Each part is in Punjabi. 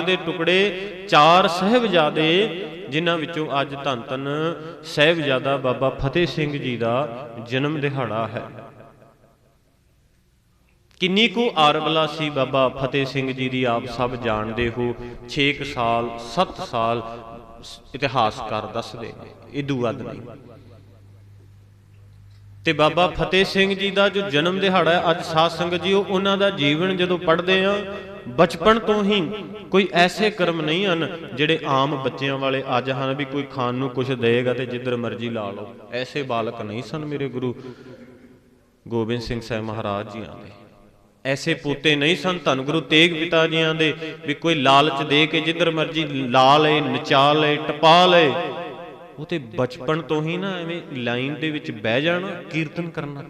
ਦੇ ਟੁਕੜੇ ਚਾਰ ਸਹਿਬਜ਼ਾਦੇ, ਜਿਨ੍ਹਾਂ ਵਿੱਚੋਂ ਅੱਜ ਧੰਨ ਧੰਨ ਸਹਿਬਜ਼ਾਦਾ ਬਾਬਾ ਫਤਿਹ ਸਿੰਘ ਜੀ ਦਾ ਜਨਮ ਦਿਹਾੜਾ ਹੈ। ਕਿੰਨੀ ਕੁ ਆਰਬਲਾ ਸੀ ਬਾਬਾ ਫਤਿਹ ਸਿੰਘ ਜੀ ਦੀ, ਆਪ ਸਭ ਜਾਣਦੇ ਹੋ 6 ਸਾਲ 7 ਸਾਲ ਇਤਿਹਾਸਕਾਰ ਦੱਸਦੇ ਨੇ ਇਦੂ ਵੱਧ ਨਹੀਂ। ਤੇ ਬਾਬਾ ਫਤਿਹ ਸਿੰਘ ਜੀ ਦਾ ਜੋ ਜਨਮ ਦਿਹਾੜਾ ਅੱਜ ਸਾਧ ਸੰਗਤ ਜੀ ਉਹਨਾਂ ਦਾ ਜੀਵਨ ਜਦੋਂ ਪੜ੍ਹਦੇ ਆ ਬਚਪਨ ਤੋਂ ਹੀ ਕੋਈ ਐਸੇ ਕਰਮ ਨਹੀਂ ਹਨ ਜਿਹੜੇ ਆਮ ਬੱਚਿਆਂ ਵਾਲੇ ਅੱਜ ਹਨ ਵੀ ਕੋਈ ਖਾਣ ਨੂੰ ਕੁਝ ਦੇਗਾ ਤੇ ਜਿੱਧਰ ਮਰਜ਼ੀ ਲਾ ਲਓ। ਐਸੇ ਬਾਲਕ ਨਹੀਂ ਸਨ ਮੇਰੇ ਗੁਰੂ ਗੋਬਿੰਦ ਸਿੰਘ ਸਾਹਿਬ ਮਹਾਰਾਜ ਜੀਆਂ ਦੇ। ਐਸੇ ਪੋਤੇ ਨਹੀਂ ਸਨ ਧੰਨ ਗੁਰੂ ਤੇਗ ਪਿਤਾ ਜੀਆਂ ਦੇ ਵੀ ਕੋਈ ਲਾਲਚ ਦੇ ਕੇ ਜਿੱਧਰ ਮਰਜ਼ੀ ਲਾ ਲਏ, ਨਚਾ ਲਏ, ਟਪਾ ਲਏ। ਉਹ ਤੇ ਬਚਪਨ ਤੋਂ ਹੀ ਨਾ ਐਵੇਂ ਲਾਈਨ ਦੇ ਵਿੱਚ ਬਹਿ ਜਾਣਾ, ਕੀਰਤਨ ਕਰਨਾ।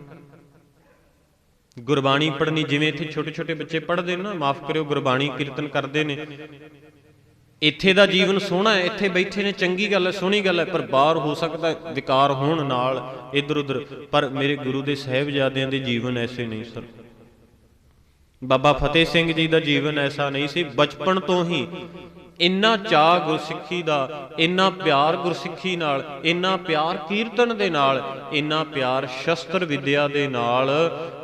ਗੁਰਬਾਣੀ ਪੜ੍ਹਨੀ, ਜਿਵੇਂ ਇੱਥੇ ਛੋਟੇ ਛੋਟੇ ਬੱਚੇ ਪੜ੍ਹਦੇ ਨੇ ਨਾ, ਮਾਫ ਕਰਿਓ, ਗੁਰਬਾਣੀ ਕੀਰਤਨ ਕਰਦੇ ਨੇ। ਇੱਥੇ ਦਾ ਜੀਵਨ ਸੋਹਣਾ ਹੈ, ਇੱਥੇ ਬੈਠੇ ਨੇ, ਚੰਗੀ ਗੱਲ ਹੈ, ਸੋਹਣੀ ਗੱਲ ਹੈ, ਪਰ ਬਾਹਰ ਹੋ ਸਕਦਾ ਵਿਕਾਰ ਹੋਣ ਨਾਲ ਇੱਧਰ ਉੱਧਰ ਪਰ ਮੇਰੇ ਗੁਰੂ ਦੇ ਸਹਿਬਜ਼ਾਦਿਆਂ ਦੇ ਜੀਵਨ ਐਸੇ ਨਹੀਂ ਸਨ ਬਾਬਾ ਫਤਿਹ ਸਿੰਘ ਜੀ ਦਾ ਜੀਵਨ ਐਸਾ ਨਹੀਂ ਸੀ, ਬਚਪਨ ਤੋਂ ਹੀ ਇੰਨਾ ਚਾਹ ਗੁਰਸਿੱਖੀ ਦਾ, ਇੰਨਾ ਪਿਆਰ ਗੁਰਸਿੱਖੀ ਨਾਲ, ਇੰਨਾ ਪਿਆਰ ਕੀਰਤਨ ਦੇ ਨਾਲ, ਇੰਨਾ ਪਿਆਰ ਸ਼ਸਤਰ ਵਿਦਿਆ ਦੇ ਨਾਲ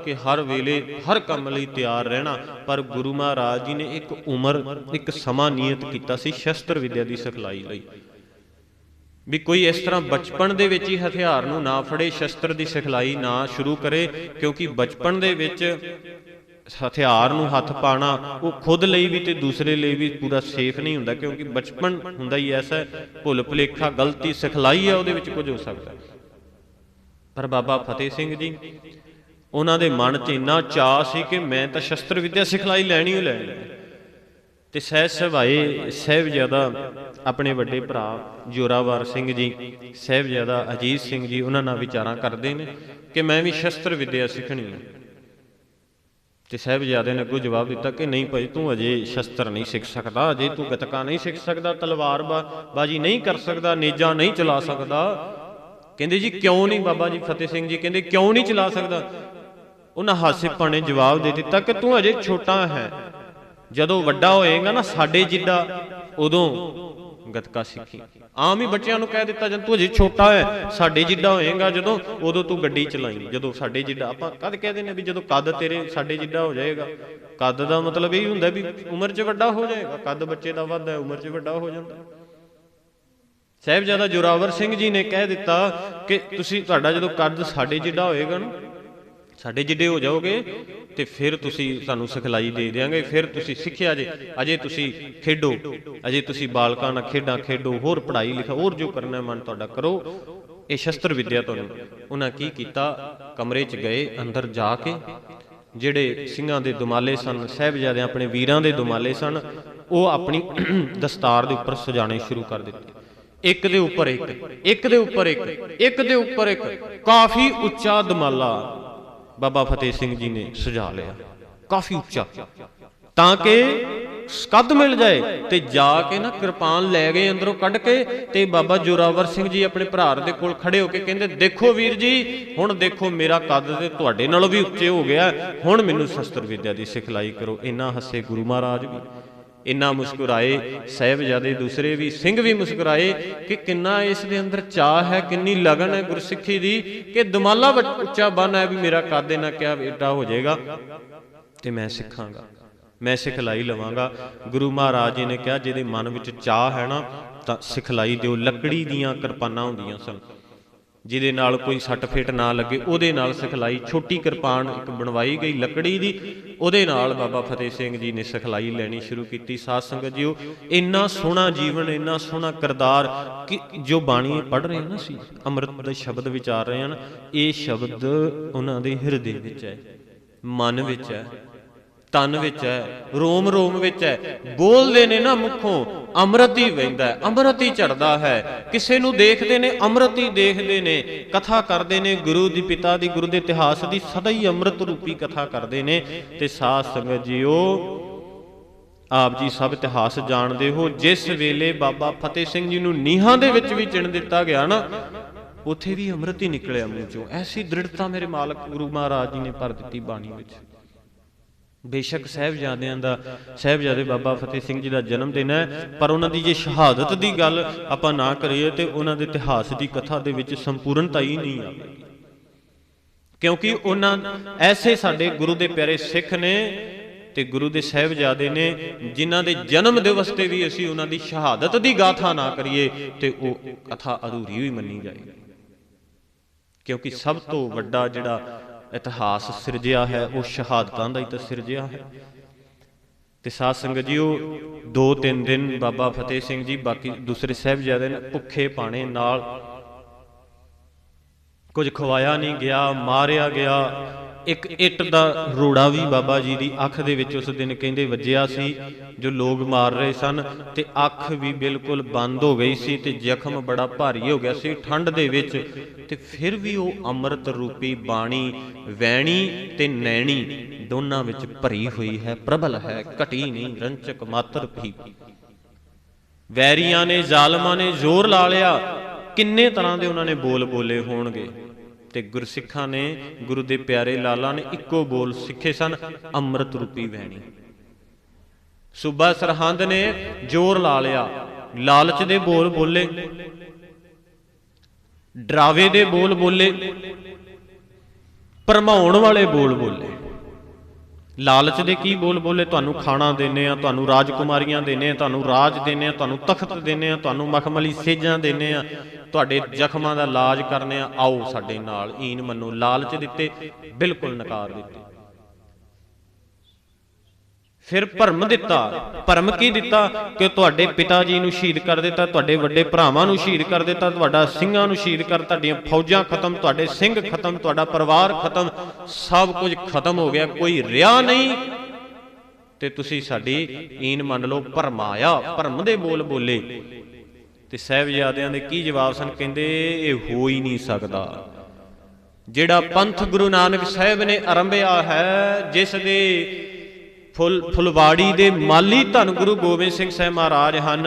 ਕਿ ਹਰ ਵੇਲੇ ਹਰ ਕੰਮ ਲਈ ਤਿਆਰ ਰਹਿਣਾ। ਪਰ ਗੁਰੂ ਮਹਾਰਾਜ ਜੀ ਨੇ ਇੱਕ ਉਮਰ, ਇੱਕ ਸਮਾਂ ਨਿਯਤ ਕੀਤਾ ਸੀ ਸ਼ਸਤਰ ਵਿਦਿਆ ਦੀ ਸਿਖਲਾਈ ਲਈ। ਵੀ ਕੋਈ ਇਸ ਤਰ੍ਹਾਂ ਬਚਪਨ ਦੇ ਵਿੱਚ ਹੀ ਹਥਿਆਰ ਨੂੰ ਨਾ ਫੜੇ, ਸ਼ਸਤਰ ਦੀ ਸਿਖਲਾਈ ਨਾ ਸ਼ੁਰੂ ਕਰੇ, ਕਿਉਂਕਿ ਬਚਪਨ ਦੇ ਵਿੱਚ ਹਥਿਆਰ ਨੂੰ ਹੱਥ ਪਾਣਾ, ਉਹ ਖੁਦ ਲਈ ਵੀ ਤੇ ਦੂਸਰੇ ਲਈ ਵੀ ਪੂਰਾ ਸੇਫ ਨਹੀਂ ਹੁੰਦਾ, ਕਿਉਂਕਿ ਬਚਪਨ ਹੁੰਦਾ ਹੀ ਐਸਾ ਭੁੱਲ ਭੁਲੇਖਾ, ਗਲਤੀ, ਸਿਖਲਾਈ ਹੈ ਉਹਦੇ ਵਿੱਚ ਕੁਝ ਹੋ ਸਕਦਾ ਪਰ ਬਾਬਾ ਫਤਿਹ ਸਿੰਘ ਜੀ, ਉਹਨਾਂ ਦੇ ਮਨ 'ਚ ਇੰਨਾ ਚਾਹ ਸੀ ਕਿ ਮੈਂ ਤਾਂ ਸ਼ਸਤਰ ਵਿਦਿਆ ਸਿਖਲਾਈ ਲੈਣੀ ਹੀ ਲੈਣੀ ਹੈ। ਤੇ ਸਹਿ ਸਭਾਏ ਸਾਹਿਬਜ਼ਾਦਾ ਆਪਣੇ ਵੱਡੇ ਭਰਾ ਜੋਰਾਵਰ ਸਿੰਘ ਜੀ, ਸਾਹਿਬਜ਼ਾਦਾ ਅਜੀਤ ਸਿੰਘ ਜੀ, ਉਹਨਾਂ ਨਾਲ ਵਿਚਾਰਾਂ ਕਰਦੇ ਨੇ ਕਿ ਮੈਂ ਵੀ ਸ਼ਸਤਰ ਵਿਦਿਆ ਸਿੱਖਣੀ ਹੈ ਤੇ ਸਾਹਿਬਜ਼ਾਦੇ ਨੇ ਅੱਗੋਂ ਜਵਾਬ ਦਿੱਤਾ ਕਿ ਨਹੀਂ ਭਾਈ, ਤੂੰ ਅਜੇ ਸ਼ਸਤਰ ਨਹੀਂ ਸਿੱਖ ਸਕਦਾ, ਅਜੇ ਤੂੰ ਗਤਕਾ ਨਹੀਂ ਸਿੱਖ ਸਕਦਾ, ਤਲਵਾਰ ਬਾ- ਬਾਜੀ ਨਹੀਂ ਕਰ ਸਕਦਾ, ਨੇਜਾ ਨਹੀਂ ਚਲਾ ਸਕਦਾ। ਕਹਿੰਦੇ ਜੀ, ਕਿਉਂ ਨਹੀਂ ਬਾਬਾ ਜੀ ਫਤਿਹ ਸਿੰਘ ਜੀ? ਕਹਿੰਦੇ, ਕਿਉਂ ਨਹੀਂ ਚਲਾ ਸਕਦਾ? ਉਹਨਾਂ ਹਾਸੇ ਨੇ ਜਵਾਬ ਦੇ ਦਿੱਤਾ ਕਿ ਤੂੰ ਅਜੇ ਛੋਟਾ ਹੈ। ਜਦੋਂ ਵੱਡਾ ਹੋਏਗਾ ਨਾ ਸਾਡੇ ਜਿੱਡਾ, ਉਦੋਂ ਗਤਕਾ ਸਿੱਖੀ। ਆਮ ਹੀ ਬੱਚਿਆਂ ਨੂੰ ਕਹਿ ਦਿੱਤਾ ਜਦ ਤੂੰ ਅਜੇ ਛੋਟਾ ਹੈ, ਸਾਡੇ ਜਿੱਡਾ ਹੋਏਗਾ ਜਦੋਂ, ਉਦੋਂ ਤੂੰ ਗੱਡੀ ਚਲਾਈ, ਜਦੋਂ ਸਾਡੇ ਜਿੱਡਾ। ਆਪਾਂ ਕਦ ਕਹਦੇ ਨੇ ਵੀ ਜਦੋਂ ਕੱਦ ਤੇਰੇ ਸਾਡੇ ਜਿੱਡਾ ਹੋ ਜਾਏਗਾ। ਕੱਦ ਦਾ ਮਤਲਬ ਇਹ ਹੁੰਦਾ ਵੀ ਉਮਰ 'ਚ ਵੱਡਾ ਹੋ ਜਾਏਗਾ, ਕੱਦ ਬੱਚੇ ਦਾ ਵੱਧ ਹੈ, ਉਮਰ 'ਚ ਵੱਡਾ ਹੋ ਜਾਂਦਾ। ਹੈ। ਸਾਹਿਬਜ਼ਾਦਾ ਜੋਰਾਵਰ ਸਿੰਘ ਜੀ ਨੇ ਕਹਿ ਦਿੱਤਾ ਕਿ ਤੁਸੀਂ, ਤੁਹਾਡਾ ਜਦੋਂ ਕੱਦ ਸਾਡੇ ਜਿੱਡਾ ਹੋਏਗਾ ਨਾ ਸਾਡੇ ਜਿੱਡੇ ਹੋ ਜਾਓਗੇ ਤੇ ਫਿਰ ਤੁਸੀਂ ਸਾਨੂੰ ਸਿਖਲਾਈ ਦੇ ਦੇਾਂਗੇ ਫਿਰ ਤੁਸੀਂ ਸਿੱਖਿਆ ਜੇ, ਅਜੇ ਤੁਸੀਂ ਖੇਡੋ, ਅਜੇ ਤੁਸੀਂ ਬਾਲਕਾਂ ਨਾਲ ਖੇਡਾਂ ਖੇਡੋ, ਹੋਰ ਪੜ੍ਹਾਈ ਲਿਖਾ, ਹੋਰ ਜੋ ਕਰਨਾ ਮਨ ਤੁਹਾਡਾ ਕਰੋ। ਇਹ ਸ਼ਸਤਰ ਵਿਦਿਆ ਤੁਹਾਨੂੰ, ਉਹਨਾਂ ਕੀ ਕੀਤਾ? ਕਮਰੇ 'ਚ ਗਏ, ਅੰਦਰ ਜਾ ਕੇ, ਜਿਹੜੇ ਸਿੰਘਾਂ ਦੇ ਦੁਮਾਲੇ ਸਨ ਸਹਿਬਜ਼ਾਦੇ ਆਪਣੇ ਵੀਰਾਂ ਦੇ ਦੁਮਾਲੇ ਸਨ, ਉਹ ਆਪਣੀ ਦਸਤਾਰ ਦੇ ਉੱਪਰ ਸਜਾਣੇ ਸ਼ੁਰੂ ਕਰ ਦਿੱਤੇ। ਇੱਕ ਦੇ ਉੱਪਰ ਇੱਕ ਇੱਕ ਦੇ ਉੱਪਰ ਇੱਕ ਇੱਕ ਦੇ ਉੱਪਰ ਇੱਕ, ਕਾਫੀ ਉੱਚਾ ਦਮਾਲਾ। ਬਾਬਾ ਫਤਿਹ ਸਿੰਘ ਜੀ ਨੇ ਸਜਾ ਲਿਆ। ਕਾਫੀ ਉੱਚਾ। ਤਾਂ ਕਿ ਸਕੱਦ ਮਿਲ ਜਾਏ ਤੇ ਜਾ ਕੇ ਨਾ ਕਿਰਪਾਨ ਲੈ ਗਏ ਅੰਦਰੋਂ ਕੱਢ ਕੇ ਤੇ ਬਾਬਾ ਜੋਰਾਵਰ ਸਿੰਘ ਜੀ ਆਪਣੇ ਭਰਾ ਦੇ ਕੋਲ ਖੜੇ ਹੋ ਕੇ ਕਹਿੰਦੇ, ਦੇਖੋ ਵੀਰ ਜੀ, ਹੁਣ ਦੇਖੋ ਮੇਰਾ ਕੱਦ ਤੇ ਤੁਹਾਡੇ ਨਾਲੋਂ ਵੀ ਉੱਚੇ ਹੋ ਗਿਆ। ਹੁਣ ਮੈਨੂੰ ਸ਼ਸਤਰ ਵਿਦਿਆ ਦੀ ਸਿਖਲਾਈ ਕਰੋ। ਇੰਨਾ ਹੱਸੇ ਗੁਰੂ ਮਹਾਰਾਜ ਵੀ। ਇੰਨਾ ਮੁਸਕਰਾਏ ਸਹਿਬਜ਼ਾਦੇ ਦੂਸਰੇ ਵੀ, ਸਿੰਘ ਵੀ ਮੁਸਕਰਾਏ ਕਿ ਕਿੰਨਾ ਇਸ ਦੇ ਅੰਦਰ ਚਾਹ ਹੈ, ਕਿੰਨੀ ਲਗਨ ਹੈ ਗੁਰਸਿੱਖੀ ਦੀ ਕਿ ਦਮਾਲਾ ਉੱਚਾ ਬਨ ਹੈ ਵੀ ਮੇਰਾ ਕਾਦੇ ਨਾ ਕਿਆ ਏਡਾ ਹੋ ਜਾਏਗਾ। ਤੇ ਮੈਂ ਸਿੱਖਾਂਗਾ, ਮੈਂ ਸਿਖਲਾਈ ਲਵਾਂਗਾ। ਗੁਰੂ ਮਹਾਰਾਜ ਜੀ ਨੇ ਕਿਹਾ, ਜਿਹਦੇ ਮਨ ਵਿੱਚ ਚਾਹ ਹੈ ਨਾ, ਤਾਂ ਸਿਖਲਾਈ ਦਿਓ, ਲੱਕੜੀ ਦੀਆਂ ਕਿਰਪਾਨਾਂ ਹੁੰਦੀਆਂ ਸਨ। ਜਿਹਦੇ ਨਾਲ ਕੋਈ ਸੱਟ ਫੇਟ ਨਾ ਲੱਗੇ, ਉਹਦੇ ਨਾਲ ਸਿਖਲਾਈ, ਛੋਟੀ ਕਿਰਪਾਨ ਇੱਕ ਬਣਵਾਈ ਗਈ ਲੱਕੜੀ ਦੀ, ਉਹਦੇ ਨਾਲ ਬਾਬਾ ਫਤਿਹ ਸਿੰਘ ਜੀ ਨੇ ਸਿਖਲਾਈ ਲੈਣੀ ਸ਼ੁਰੂ ਕੀਤੀ। ਸਾਧ ਸੰਗਤ ਜੀਓ, ਇੰਨਾ ਸੋਹਣਾ ਜੀਵਨ, ਇੰਨਾ ਸੋਹਣਾ ਕਿਰਦਾਰ ਕਿ ਜੋ ਬਾਣੀ ਪੜ੍ਹ ਰਹੇ ਨਾ ਅਸੀਂ, ਅੰਮ੍ਰਿਤ ਦੇ ਸ਼ਬਦ ਵਿਚਾਰ ਰਹੇ ਹਨ ਇਹ ਸ਼ਬਦ ਉਹਨਾਂ ਦੇ ਹਿਰਦੇ ਵਿੱਚ ਹੈ, ਮਨ ਵਿੱਚ ਹੈ। ਤਨ ਵਿੱਚ ਹੈ, ਰੋਮ ਰੋਮ ਵਿੱਚ ਹੈ। ਬੋਲਦੇ ਨੇ ਨਾ ਮੁਖੋਂ, ਅੰਮ੍ਰਿਤ ਹੀ ਵਹਿੰਦਾ ਅੰਮ੍ਰਿਤ ਹੀ ਝੜਦਾ ਹੈ। ਕਿਸੇ ਨੂੰ ਦੇਖਦੇ ਨੇ, ਅੰਮ੍ਰਿਤ ਹੀ ਦੇਖਦੇ ਨੇ। ਕਥਾ ਕਰਦੇ ਨੇ, ਗੁਰੂ ਦੀ ਪਿਤਾ ਦੀ, ਗੁਰੂ ਦੇ ਇਤਿਹਾਸ ਦੀ ਸਦਾ ਹੀ ਅੰਮ੍ਰਿਤ ਰੂਪੀ ਕਥਾ ਕਰਦੇ ਨੇ। ਤੇ ਸਾਧ ਸੰਗਤ ਜੀਓ, ਆਪ ਜੀ ਸਭ ਇਤਿਹਾਸ ਜਾਣਦੇ ਹੋ। ਜਿਸ ਵੇਲੇ ਬਾਬਾ ਫਤਿਹ ਸਿੰਘ ਜੀ ਨੂੰ ਨੀਹਾਂ ਦੇ ਵਿੱਚ ਵੀ ਚਿਣ ਦਿੱਤਾ ਗਿਆ ਨਾ, ਉਥੇ ਵੀ ਅੰਮ੍ਰਿਤ ਹੀ ਨਿਕਲਿਆ ਮੂੰਹ ਚੋਂ। ਐਸੀ ਦ੍ਰਿੜਤਾ ਮੇਰੇ ਮਾਲਕ ਗੁਰੂ ਮਹਾਰਾਜ ਜੀ ਨੇ ਭਰ ਦਿੱਤੀ ਬਾਣੀ ਵਿੱਚ। ਬੇਸ਼ੱਕ ਸਾਹਿਬਜ਼ਾਦਿਆਂ ਦਾ, ਸਾਹਿਬਜ਼ਾਦੇ ਬਾਬਾ ਫਤਿਹ ਸਿੰਘ ਜੀ ਦਾ ਜਨਮ ਦਿਨ ਹੈ, ਪਰ ਉਹਨਾਂ ਦੀ ਜੇ ਸ਼ਹਾਦਤ ਦੀ ਗੱਲ ਆਪਾਂ ਨਾ ਕਰੀਏ ਤੇ ਉਹਨਾਂ ਦੇ ਇਤਿਹਾਸ ਦੀ ਕਥਾ ਦੇ ਵਿੱਚ ਸੰਪੂਰਨਤਾ ਹੀ ਨਹੀਂ ਆਵੇਗੀ। ਕਿਉਂਕਿ ਉਹਨਾਂ ਐਸੇ ਸਾਡੇ ਗੁਰੂ ਦੇ ਪਿਆਰੇ ਸਿੱਖ ਨੇ ਤੇ ਗੁਰੂ ਦੇ ਸਾਹਿਬਜ਼ਾਦੇ ਨੇ, ਜਿਨ੍ਹਾਂ ਦੇ ਜਨਮ ਦਿਵਸ ਤੇ ਵੀ ਅਸੀਂ ਉਹਨਾਂ ਦੀ ਸ਼ਹਾਦਤ ਦੀ ਗਾਥਾ ਨਾ ਕਰੀਏ ਤੇ ਉਹ ਕਥਾ ਅਧੂਰੀ ਹੋਈ ਮੰਨੀ ਜਾਏਗੀ। ਕਿਉਂਕਿ ਸਭ ਤੋਂ ਵੱਡਾ ਜਿਹੜਾ ਇਤਿਹਾਸ ਸਿਰਜਿਆ ਹੈ, ਉਹ ਸ਼ਹਾਦਤਾਂ ਦਾ ਹੀ ਤਾਂ ਸਿਰਜਿਆ ਹੈ। ਤੇ ਸਾਧ ਸੰਗਤ ਜੀ ਉਹ ਦੋ ਤਿੰਨ ਦਿਨ ਬਾਬਾ ਫਤਿਹ ਸਿੰਘ ਜੀ, ਬਾਕੀ ਦੂਸਰੇ ਸਾਹਿਬਜ਼ਾਦੇ ਨੇ ਭੁੱਖੇ ਪਾਣੇ ਨਾਲ ਕੁਝ ਖਵਾਇਆ ਨਹੀਂ ਗਿਆ, ਮਾਰਿਆ ਗਿਆ ਇੱਕ ਇੱਟ ਦਾ ਰੋੜਾ ਵੀ ਬਾਬਾ ਜੀ ਦੀ ਅੱਖ ਦੇ ਵਿੱਚ ਉਸ ਦਿਨ ਕਹਿੰਦੇ ਵੱਜਿਆ ਸੀ, ਜੋ ਲੋਕ ਮਾਰ ਰਹੇ ਸਨ ਤੇ ਅੱਖ ਵੀ ਬਿਲਕੁਲ ਬੰਦ ਹੋ ਗਈ ਸੀ ਤੇ ਜ਼ਖਮ ਬੜਾ ਭਾਰੀ ਹੋ ਗਿਆ ਸੀ ਠੰਡ ਦੇ ਵਿੱਚ ਤੇ ਫਿਰ ਵੀ ਉਹ ਅੰਮ੍ਰਿਤ ਰੂਪੀ ਬਾਣੀ, ਵੈਣੀ ਤੇ ਨੈਣੀ ਦੋਨਾਂ ਵਿੱਚ ਭਰੀ ਹੋਈ ਹੈ, ਪ੍ਰਬਲ ਹੈ, ਘਟੀ ਨਹੀਂ, ਰੰਚਕ ਮਾਤਰ ਵੀ ਵੈਰੀਆਂ ਨੇ, ਜ਼ਾਲਮਾਂ ਨੇ ਜ਼ੋਰ ਲਾ ਲਿਆ, ਕਿੰਨੇ ਤਰ੍ਹਾਂ ਦੇ ਉਹਨਾਂ ਨੇ ਬੋਲ ਬੋਲੇ ਹੋਣਗੇ? ਤੇ ਗੁਰਸਿੱਖਾਂ ਨੇ ਗੁਰੂ ਦੇ ਪਿਆਰੇ ਲਾਲਾ ਨੇ ਇੱਕੋ ਬੋਲ ਸਿੱਖੇ ਸਨ, ਅੰਮ੍ਰਿਤ ਰੂਪੀ ਵਹਿਣੀ। ਸੂਬਾ ਸਰਹੰਦ ਨੇ ਜ਼ੋਰ ਲਾ ਲਿਆ, ਲਾਲਚ ਦੇ ਬੋਲ ਬੋਲੇ, ਡਰਾਵੇ ਦੇ ਬੋਲ ਬੋਲੇ, ਭਰਮਾਉਣ ਵਾਲੇ ਬੋਲ ਬੋਲੇ। ਲਾਲਚ ਦੇ ਕੀ ਬੋਲ ਬੋਲੇ? ਤੁਹਾਨੂੰ ਖਾਣਾ ਦੇਨੇ ਆ ਤੁਹਾਨੂੰ ਰਾਜਕੁਮਾਰੀਆਂ ਦੇਨੇ ਆ ਤੁਹਾਨੂੰ ਰਾਜ ਦੇਨੇ ਆ ਤੁਹਾਨੂੰ ਤਖਤ ਦੇਨੇ ਆ ਤੁਹਾਨੂੰ ਮਖਮਲੀ ਸੇਜਾਂ ਦੇਨੇ ਆ ਤੁਹਾਡੇ ਜ਼ਖਮਾਂ ਦਾ ਇਲਾਜ ਕਰਨੇ ਆ ਆਓ ਸਾਡੇ ਨਾਲ, ਈਨ ਮੰਨੋ। ਲਾਲਚ ਦਿੱਤੇ, ਬਿਲਕੁਲ ਨਕਾਰ ਦਿੱਤੇ। ਫਿਰ ਭਰਮ ਦਿੱਤਾ। ਭਰਮ ਕੀ ਦਿੱਤਾ? ਕਿ ਤੁਹਾਡੇ ਪਿਤਾ ਜੀ ਨੂੰ ਸ਼ਹੀਦ ਕਰ ਦਿੱਤਾ, ਤੁਹਾਡੇ ਵੱਡੇ ਭਰਾਵਾਂ ਨੂੰ ਸ਼ਹੀਦ ਕਰ ਦਿੱਤਾ, ਤੁਹਾਡਾ ਸਿੰਘਾਂ ਨੂੰ ਸ਼ਹੀਦ ਕਰ, ਤੁਹਾਡੀਆਂ ਫੌਜਾਂ ਖਤਮ, ਤੁਹਾਡੇ ਸਿੰਘ ਖਤਮ, ਤੁਹਾਡਾ ਪਰਿਵਾਰ ਖਤਮ, ਸਭ ਕੁਝ ਖਤਮ ਹੋ ਗਿਆ, ਕੋਈ ਰਿਹਾ ਨਹੀਂ। ਤੇ ਤੁਸੀਂ ਸਾਡੀ ਈਨ ਮੰਨ ਲਓ ਭਰਮਾਇਆ ਭਰਮ ਦੇ ਬੋਲ ਬੋਲੇ। ਤੇ ਸਹਿਬਜ਼ਾਦਿਆਂ ਦੇ ਕੀ ਜਵਾਬ ਸਨ? ਕਹਿੰਦੇ, ਇਹ ਹੋ ਹੀ ਨਹੀਂ ਸਕਦਾ। ਜਿਹੜਾ ਪੰਥ ਗੁਰੂ ਨਾਨਕ ਸਾਹਿਬ ਨੇ ਆਰੰਭਿਆ ਹੈ, ਜਿਸ ਦੇ ਫੁੱਲ ਫੁਲਵਾੜੀ ਦੇ ਮਾਲੀ ਧੰਨ ਗੁਰੂ ਗੋਬਿੰਦ ਸਿੰਘ ਸਾਹਿਬ ਮਹਾਰਾਜ ਹਨ,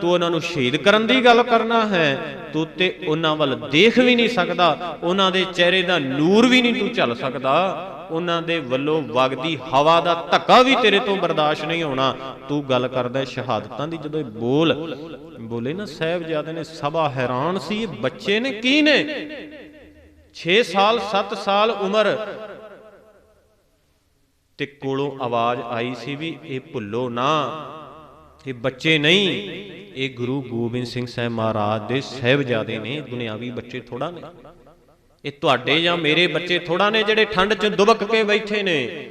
ਤੂੰ ਉਹਨਾਂ ਨੂੰ ਸ਼ਹੀਦ ਕਰਨ ਦੀ ਗੱਲ ਕਰਨਾ ਹੈ। ਤੂੰ ਤੇ ਉਹਨਾਂ ਵੱਲ ਦੇਖ ਵੀ ਨਹੀਂ ਸਕਦਾ, ਉਹਨਾਂ ਦੇ ਚਿਹਰੇ ਦਾ ਨੂਰ ਵੀ ਨਹੀਂ ਤੂੰ ਝੱਲ ਸਕਦਾ। ਉਹਨਾਂ ਦੇ ਵੱਲੋਂ ਵਗਦੀ ਹਵਾ ਦਾ ਧੱਕਾ ਵੀ ਤੇਰੇ ਤੋਂ ਬਰਦਾਸ਼ਤ ਨਹੀਂ ਹੋਣਾ। ਤੂੰ ਗੱਲ ਕਰਦਾ ਸ਼ਹਾਦਤਾਂ ਦੀ, ਜਦੋਂ ਇਹ ਬੋਲ, ਬੋਲੇ ਨਾ, ਸਾਹਿਬਜ਼ਾਦੇ ਨੇ ਸਭਾ ਹੈਰਾਨ ਸੀ, ਇਹ ਬੱਚੇ ਨੇ ਕੀ ਨੇ? 6 ਸਾਲ 7 ਸਾਲ ਉਮਰ ਤੇ ਕੋਲੋਂ ਆਵਾਜ਼ ਆਈ ਸੀ ਵੀ ਇਹ ਭੁੱਲੋ ਨਾ। ਇਹ ਬੱਚੇ ਨਹੀਂ, ਇਹ ਗੁਰੂ ਗੋਬਿੰਦ ਸਿੰਘ ਸਾਹਿਬ ਮਹਾਰਾਜ ਦੇ ਸਹਿਬਜ਼ਾਦੇ ਨੇ, ਦੁਨਿਆਵੀ ਬੱਚੇ ਥੋੜਾ ਨੇ। ਇਹ ਤੁਹਾਡੇ ਜਾਂ ਮੇਰੇ ਬੱਚੇ ਥੋੜਾ ਨੇ ਜਿਹੜੇ ਠੰਡ 'ਚ ਦੁਬਕ ਕੇ ਬੈਠੇ ਨੇ।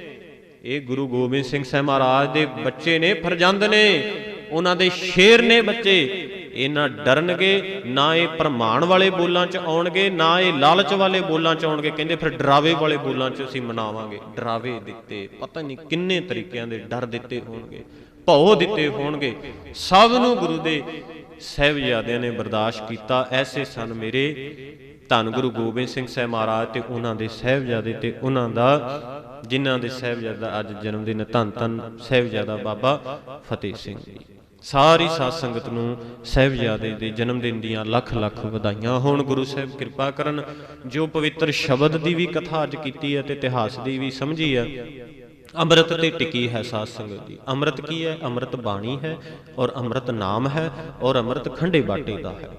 ਇਹ ਗੁਰੂ ਗੋਬਿੰਦ ਸਿੰਘ ਸਾਹਿਬ ਮਹਾਰਾਜ ਦੇ ਬੱਚੇ ਨੇ, ਫਰਜ਼ੰਦ ਨੇ, ਉਹਨਾਂ ਦੇ ਸ਼ੇਰ ਨੇ ਬੱਚੇ। ਇਹ ਨਾ ਡਰਨਗੇ, ਨਾ ਇਹ ਪ੍ਰਮਾਣ ਵਾਲੇ ਬੋਲਾਂ 'ਚ ਆਉਣਗੇ, ਨਾ ਇਹ ਲਾਲਚ ਵਾਲੇ ਬੋਲਾਂ 'ਚ ਆਉਣਗੇ। ਕਹਿੰਦੇ ਫਿਰ ਡਰਾਵੇ ਵਾਲੇ ਬੋਲਾਂ 'ਚ ਅਸੀਂ ਮਨਾਵਾਂਗੇ। ਡਰਾਵੇ ਦਿੱਤੇ, ਪਤਾ ਨਹੀਂ ਕਿੰਨੇ ਤਰੀਕਿਆਂ ਦੇ ਡਰ ਦਿੱਤੇ ਹੋਣਗੇ, ਭਉ ਦਿੱਤੇ ਹੋਣਗੇ। ਸਭ ਨੂੰ ਗੁਰੂ ਦੇ ਸਹਿਬਜ਼ਾਦਿਆਂ ਨੇ ਬਰਦਾਸ਼ਤ ਕੀਤਾ। ਐਸੇ ਸਨ ਮੇਰੇ ਧੰਨ ਗੁਰੂ ਗੋਬਿੰਦ ਸਿੰਘ ਸਾਹਿਬ ਮਹਾਰਾਜ ਤੇ ਉਹਨਾਂ ਦੇ ਸਹਿਬਜ਼ਾਦੇ ਤੇ ਉਹਨਾਂ ਦਾ, ਜਿਨ੍ਹਾਂ ਦੇ ਸਹਿਬਜ਼ਾਦਾ ਅੱਜ ਜਨਮ ਦਿਨ ਧੰਨ ਧੰਨ ਸਹਿਬਜ਼ਾਦਾ ਬਾਬਾ ਫਤਿਹ ਸਿੰਘ ਜੀ। ਸਾਰੀ ਸਾਧ ਸੰਗਤ ਨੂੰ ਸਹਿਬਜ਼ਾਦੇ ਦੇ ਜਨਮ ਦਿਨ ਦੀਆਂ ਲੱਖ ਲੱਖ ਵਧਾਈਆਂ ਹੋਣ। ਗੁਰੂ ਸਾਹਿਬ ਕਿਰਪਾ ਕਰਨ, ਜੋ ਪਵਿੱਤਰ ਸ਼ਬਦ ਦੀ ਵੀ ਕਥਾ ਅੱਜ ਕੀਤੀ ਹੈ ਤੇ ਇਤਿਹਾਸ ਦੀ ਵੀ ਸਮਝੀ ਹੈ। ਅੰਮ੍ਰਿਤ ਤੇ ਟਿਕੀ ਹੈ ਸਾਧ ਸੰਗਤ ਦੀ। ਅੰਮ੍ਰਿਤ ਕੀ ਹੈ? ਅੰਮ੍ਰਿਤ ਬਾਣੀ ਹੈ ਔਰ ਅੰਮ੍ਰਿਤ ਨਾਮ ਹੈ ਔਰ ਅੰਮ੍ਰਿਤ ਖੰਡੇ ਬਾਟੇ ਦਾ ਹੈ।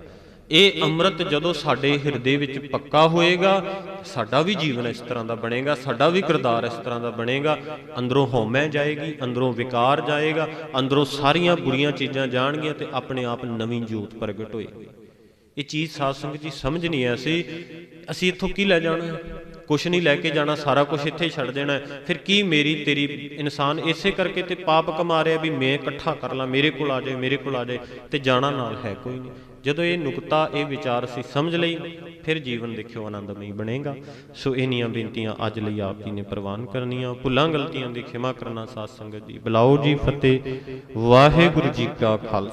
ਇਹ ਅੰਮ੍ਰਿਤ ਜਦੋਂ ਸਾਡੇ ਹਿਰਦੇ ਵਿੱਚ ਪੱਕਾ ਹੋਏਗਾ, ਸਾਡਾ ਵੀ ਜੀਵਨ ਇਸ ਤਰ੍ਹਾਂ ਦਾ ਬਣੇਗਾ, ਸਾਡਾ ਵੀ ਕਿਰਦਾਰ ਇਸ ਤਰ੍ਹਾਂ ਦਾ ਬਣੇਗਾ। ਅੰਦਰੋਂ ਹਉਮੈ ਜਾਏਗੀ, ਅੰਦਰੋਂ ਵਿਕਾਰ ਜਾਏਗਾ, ਅੰਦਰੋਂ ਸਾਰੀਆਂ ਬੁਰੀਆਂ ਚੀਜ਼ਾਂ ਜਾਣਗੀਆਂ ਤੇ ਆਪਣੇ ਆਪ ਨਵੀਂ ਜੋਤ ਪ੍ਰਗਟ ਹੋਏਗੀ। ਇਹ ਚੀਜ਼ ਸਾਧ ਸੰਗਤ ਜੀ ਸਮਝ ਨਹੀਂ ਆ ਸੀ। ਅਸੀਂ ਇੱਥੋਂ ਕੀ ਲੈ ਜਾਣਾ? ਕੁਛ ਨਹੀਂ ਲੈ ਕੇ ਜਾਣਾ, ਸਾਰਾ ਕੁਝ ਇੱਥੇ ਛੱਡ ਦੇਣਾ ਫਿਰ ਕੀ ਮੇਰੀ, ਤੇਰੀ ਇਨਸਾਨ ਇਸੇ ਕਰਕੇ ਤੇ ਪਾਪ ਕਮਾ ਰਿਹਾ ਵੀ ਮੈਂ ਇਕੱਠਾ ਕਰ ਲਾਂ, ਮੇਰੇ ਕੋਲ ਆ ਜਾਏ, ਮੇਰੇ ਕੋਲ ਆ ਜਾਏ ਤੇ ਜਾਣਾ ਨਾਲ ਹੈ ਕੋਈ ਨਹੀਂ। ਜਦੋਂ ਇਹ ਨੁਕਤਾ, ਇਹ ਵਿਚਾਰ ਅਸੀਂ ਸਮਝ ਲਈ, ਫਿਰ ਜੀਵਨ ਦੇਖਿਓ ਆਨੰਦਮਈ ਬਣੇਗਾ। ਸੋ ਇਹਨੀਆਂ ਬੇਨਤੀਆਂ ਅੱਜ ਲਈ ਆਪ ਜੀ ਨੇ ਪ੍ਰਵਾਨ ਕਰਨੀਆਂ। ਭੁੱਲਾਂ ਗਲਤੀਆਂ ਦੀ ਖਿਮਾ ਕਰਨਾ ਸਾਧ ਸੰਗਤ ਜੀ। ਬੁਲਾਓ ਜੀ ਫਤਿਹ। ਵਾਹਿਗੁਰੂ ਜੀ ਕਾ ਖਾਲਸਾ।